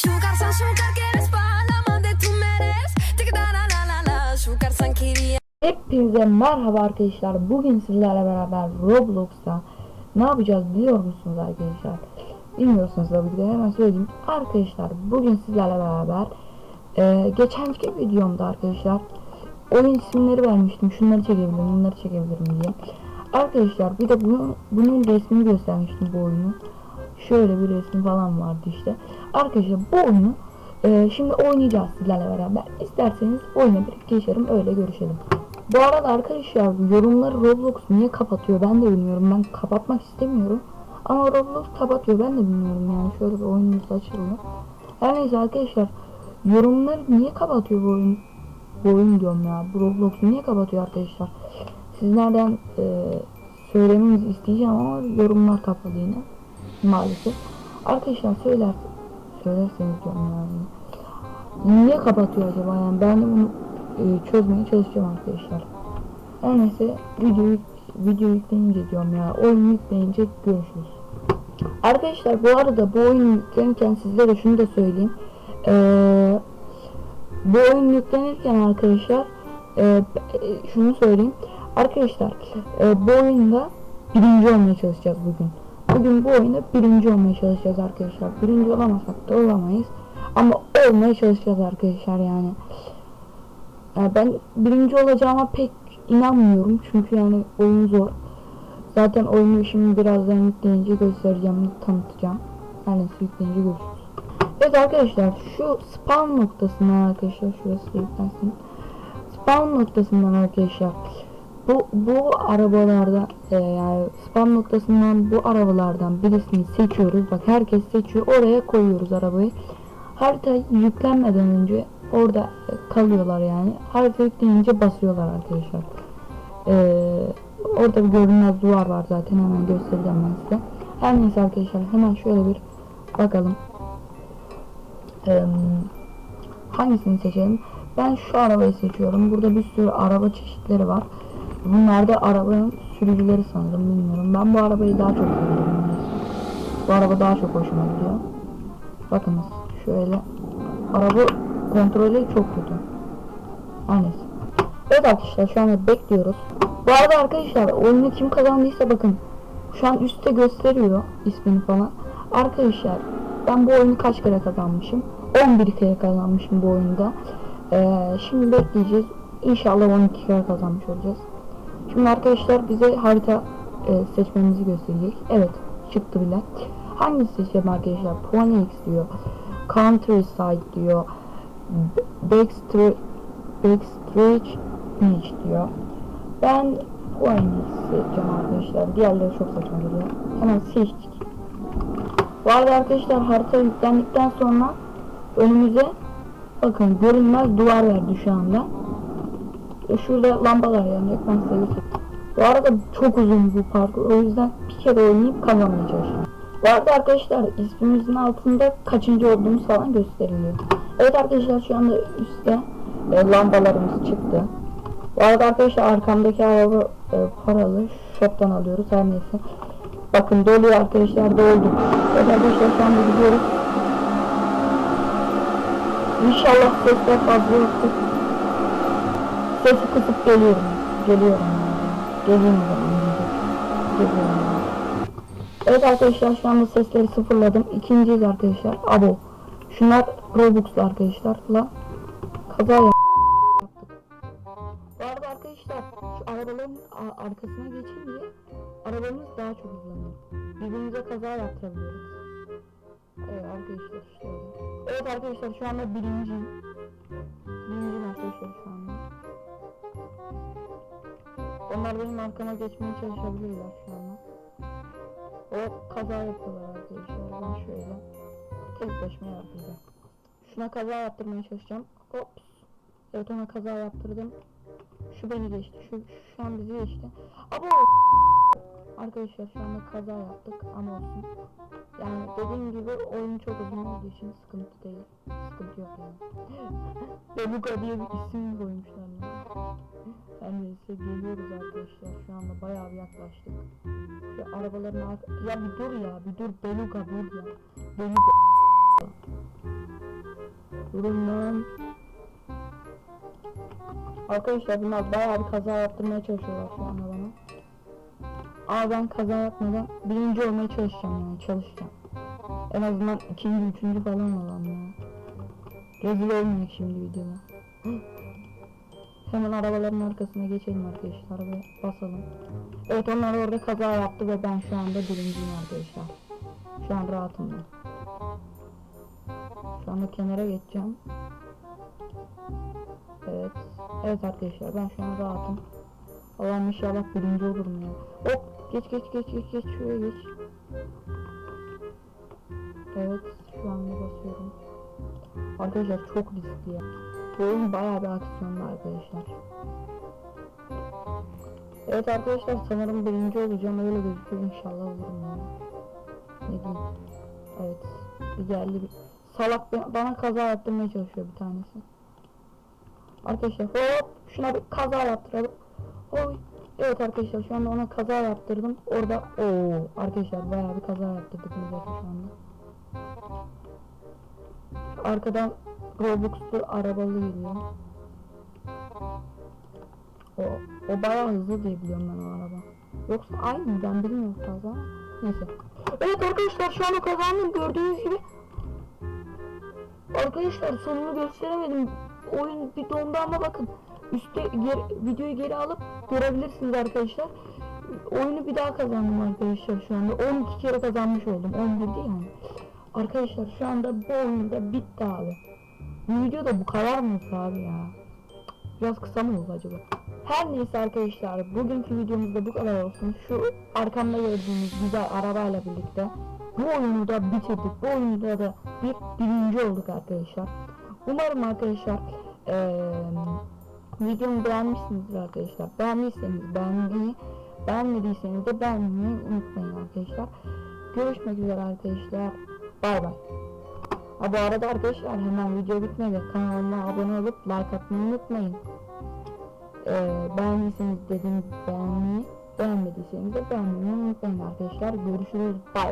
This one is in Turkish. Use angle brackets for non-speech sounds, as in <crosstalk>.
Sugar san. Hepinize merhaba arkadaşlar. Bugün sizlerle beraber Roblox'ta ne yapacağız biliyor musunuz arkadaşlar? Bilmiyorsunuz tabii ki de hemen söyleyeyim. Arkadaşlar bugün sizlerle beraber e, geçenki videomda arkadaşlar oyun isimleri vermiştim. Şunları çekebilirim, bunları çekebilirim diye. Arkadaşlar bir de bunu, bunun resmini göstermiştim bu oyunu. Şöyle bir resmi falan vardı işte. Arkadaşlar bu oyunu e, şimdi oynayacağız sizlerle beraber. İsterseniz oyuna bir geçelim öyle görüşelim. Bu arada arkadaşlar yorumları Roblox niye kapatıyor ben de bilmiyorum. Ben kapatmak istemiyorum. Ama Roblox kapatıyor ben de bilmiyorum yani. Şöyle bir oyunumuz açalım. Her neyse arkadaşlar yorumları niye kapatıyor bu oyun? Bu oyun diyorum ya. Bu Roblox niye kapatıyor arkadaşlar? Sizlerden e, söylemenizi isteyeceğim ama yorumlar kapalı yine. Maalesef. Arkadaşlar söyler söylerseniz yani. Niye kapatıyor acaba yani ben de bunu e, çözmeye çalışacağım arkadaşlar. Her neyse video, video yüklenince diyorum ya. Oyun yükleyince görüşürüz. Arkadaşlar bu arada bu oyun yüklenirken sizlere şunu da söyleyeyim. Ee, bu oyun yüklenirken arkadaşlar e, şunu söyleyeyim. Arkadaşlar e, bu oyunda birinci olmaya çalışacağız bugün. Bugün bu oyunda birinci olmaya çalışacağız arkadaşlar. Birinci olamasak da olamayız. Ama olmaya çalışacağız arkadaşlar yani. Yani ben birinci olacağıma pek inanmıyorum. Çünkü yani oyun zor. Zaten oyunu şimdi birazdan yükleyince göstereceğim, tanıtacağım. Neyse yükleyince görüşürüz. Evet arkadaşlar şu spawn noktasından arkadaşlar şurası yüklensin. Spawn noktasından arkadaşlar bu bu arabalarda e, yani spawn noktasından bu arabalardan birisini seçiyoruz. Bak herkes seçiyor. Oraya koyuyoruz arabayı. Harita yüklenmeden önce orada kalıyorlar yani. Harita yükleyince basıyorlar arkadaşlar. Ee, orada bir görünmez duvar var zaten hemen göstereceğim ben size. Her neyse arkadaşlar hemen şöyle bir bakalım. Ee, hangisini seçelim? Ben şu arabayı seçiyorum. Burada bir sürü araba çeşitleri var. Bunlar da arabanın sürücüleri sanırım bilmiyorum. Ben bu arabayı daha çok seviyorum. Bu araba daha çok hoşuma gidiyor. Bakınız şöyle araba kontrolü çok kötü. Neyse. Evet arkadaşlar şu anda bekliyoruz. Bu arada arkadaşlar oyunu kim kazandıysa bakın. Şu an üstte gösteriyor ismini falan. Arkadaşlar ben bu oyunu kaç kere kazanmışım? 11 kere kazanmışım bu oyunda. Ee, şimdi bekleyeceğiz. İnşallah 12 kere kazanmış olacağız. Şimdi arkadaşlar bize harita e, seçmemizi gösterecek. Evet çıktı bile. Hangisi seçelim arkadaşlar? Phoenix diyor. Countryside diyor. Backstreet Backstreet Beach diyor. Ben Phoenix seçeceğim arkadaşlar. Diğerleri çok saçma geliyor. Hemen seçtik. Bu arada arkadaşlar harita yüklendikten sonra önümüze bakın görünmez duvar verdi şu anda. E, Şurada lambalar ben size göstereyim. Bu arada çok uzun bu parkur o yüzden bir kere oynayıp kazanmaya çalışıyorum. Bu arada arkadaşlar ismimizin altında kaçıncı olduğumuz falan gösteriliyor. Evet arkadaşlar şu anda üstte e, lambalarımız çıktı. Bu arada arkadaşlar arkamdaki araba e, paralı shop'tan alıyoruz her neyse. Bakın doluyor arkadaşlar doldu. Evet arkadaşlar şu anda gidiyoruz. İnşallah sesler fazla yoktur. Sesi kısıp geliyorum. Geliyorum. Geliyorum. Geliyorum. Evet arkadaşlar şu anda sesleri sıfırladım. İkinciyiz arkadaşlar. Abo. Şunlar Robux'lu arkadaşlar. La. Kaza yap- yaptık. Bu arada arkadaşlar şu arabaların arkasına geçince arabamız daha çok hızlanıyor. Birbirimize kaza yaptırabiliyoruz. Evet arkadaşlar işte öyle. Evet arkadaşlar şu anda birinciyim. Birinciyim arkadaşlar şu anda. Onlar benim arkama geçmeye çalışabilirler şu anda. O kaza yapıyorlar arkadaşlar. Ben şöyle tek başıma yapacağım. Şuna kaza yaptırmaya çalışacağım. Ops. Evet ona kaza yaptırdım. Şu beni geçti. Şu, şu an bizi geçti. Abo! Arkadaşlar şu anda kaza yaptık ama olsun. Yani dediğim gibi oyun çok uzun olduğu için sıkıntı değil. Sıkıntı yok yani. <laughs> Beluga diye bir isim koymuşlar. Her neyse geliyoruz arkadaşlar. Şu anda bayağı bir yaklaştık. Şu arabaların arka... Ya bir dur ya bir dur Beluga dur ya. Beluga. Durun lan. Arkadaşlar bunlar bayağı bir kaza yaptırmaya çalışıyorlar şu anda bana. Ama ben kaza yapmadan birinci olmaya çalışacağım yani çalışacağım. En azından ikinci, üçüncü falan olalım ya. Rezil olmayacak şimdi videoda. Hemen arabaların arkasına geçelim arkadaşlar ve basalım. Evet onlar orada kaza yaptı ve ben şu anda birinciyim arkadaşlar. Şu an rahatım ben. Şu anda kenara geçeceğim. Evet. Evet arkadaşlar ben şu an rahatım. Allah'ım inşallah birinci olurum ya. Hop geç geç geç geç geç şuraya geç. Evet şu anda basıyorum. Arkadaşlar çok riskli ya. Bu oyun bayağı bir aksiyonlu arkadaşlar. Evet arkadaşlar sanırım birinci olacağım öyle gözüküyor inşallah olurum ya. Ne diyeyim. Evet bir geldi bir salak ba- bana kaza yaptırmaya çalışıyor bir tanesi. Arkadaşlar hop şuna bir kaza yaptıralım. Oy. Evet arkadaşlar şu anda ona kaza yaptırdım. Orada o arkadaşlar bayağı bir kaza yaptırdık biz şu anda. Arkadan Robux'lu arabalı geliyor. O, o bayağı hızlı diye biliyorum ben o araba. Yoksa aynı ben bilmiyorum fazla. Neyse. Evet arkadaşlar şu anda kazandım gördüğünüz gibi. Arkadaşlar sonunu gösteremedim. Oyun bir dondu ama bakın. Üstte geri, videoyu geri alıp görebilirsiniz arkadaşlar. Oyunu bir daha kazandım arkadaşlar şu anda. 12 kere kazanmış oldum. 11 değil yani. Arkadaşlar şu anda bu oyunda bitti abi. Bu video da bu kadar mı abi ya? Biraz kısa mı oldu acaba? Her neyse arkadaşlar bugünkü videomuzda bu kadar olsun. Şu arkamda gördüğünüz güzel arabayla birlikte bu oyunu da bitirdik. Bu oyunda da bir birinci olduk arkadaşlar. Umarım arkadaşlar eee videomu beğenmişsinizdir arkadaşlar. Beğendiyseniz beğenmeyi, beğenmediyseniz de beğenmeyi unutmayın arkadaşlar. Görüşmek üzere arkadaşlar. Bay bay. Ha bu arada arkadaşlar hemen video bitmedi. Kanalıma abone olup like atmayı unutmayın. Ee, beğendiyseniz dediğim beğenmeyi, beğenmediyseniz de beğenmeyi unutmayın arkadaşlar. Görüşürüz. Bye.